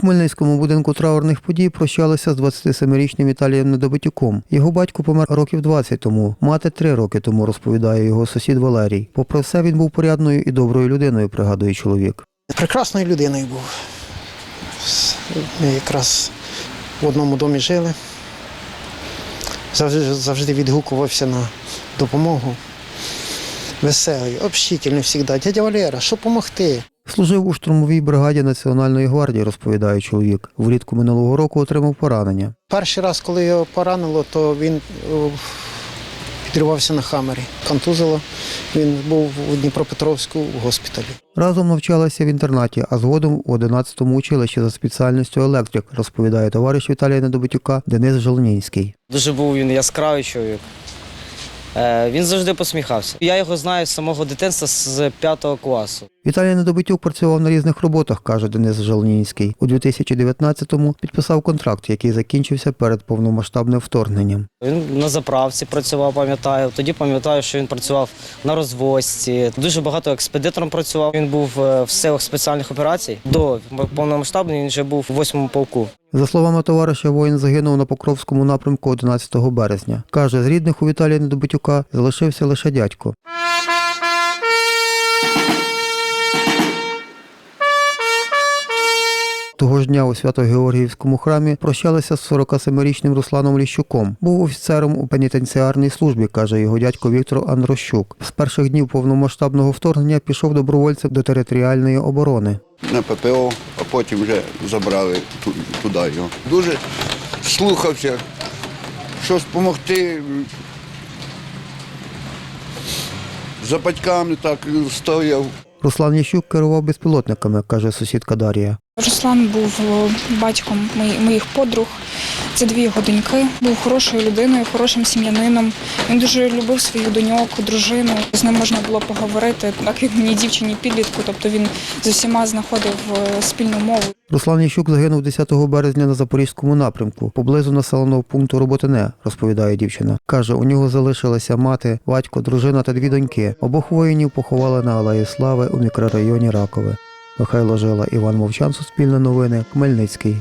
Хмельницькому будинку траурних подій прощалися з 27-річним Віталієм Недобитюком. Його батько помер років 20 тому, мати три роки тому, розповідає його сусід Валерій. Попри все, він був порядною і доброю людиною, пригадує чоловік. Прекрасною людиною був. Ми якраз в одному домі жили. Завжди, завжди відгукувався на допомогу. Веселий, общительний завжди. Дядя Валера, що допомогти? Служив у штурмовій бригаді Національної гвардії, розповідає чоловік. Влітку минулого року отримав поранення. Перший раз, коли його поранило, то він підривався на хамері. Контузило. Він був у Дніпропетровську в госпіталі. Разом навчалися в інтернаті, а згодом у 11-му училищі за спеціальністю електрик, розповідає товариш Віталія Недобитюка Денис Жолнінський. Дуже був він яскравий чоловік. Е, Він завжди посміхався. Я його знаю з самого дитинства з п'ятого класу. Віталій Недобитюк працював на різних роботах, каже Денис Жолнінський. У 2019-му підписав контракт, який закінчився перед повномасштабним вторгненням. Він на заправці працював, пам'ятаю. Тоді пам'ятаю, що він працював на розвозці. Дуже багато експедитором працював. Він був е, в силах спеціальних операцій. До повномасштабної він вже був у восьмому полку. За словами товариша, воїн загинув на Покровському напрямку 11 березня. Каже, з рідних у Віталія Недобитюка залишився лише дядько. Того ж дня у Свято-Георгіївському храмі прощалися з 47-річним Русланом Ліщуком. Був офіцером у пенітенціарній службі, каже його дядько Віктор Андрощук. З перших днів повномасштабного вторгнення пішов добровольцем до територіальної оборони. на ППО, потім вже забрали туди його. Дуже слухався, щось допомогти. За батьками так стояв. Руслан Ящук керував безпілотниками, каже сусідка Дар'я. Руслан був батьком моїх подруг. Це дві його доньки. Був хорошою людиною, хорошим сім'янином. Він дуже любив своїх доньок, дружину. З ним можна було поговорити, так як мені дівчині підлітку. Тобто він з усіма знаходив е, спільну мову. Руслан Ящук загинув 10 березня на Запорізькому напрямку, поблизу населеного пункту Роботине, розповідає дівчина. Каже, у нього залишилася мати, батько, дружина та дві доньки. Обох воїнів поховали на Алеї Слави у мікрорайоні Ракове. Михайло Жила, Іван Мовчан, Суспільне новини, Хмельницький.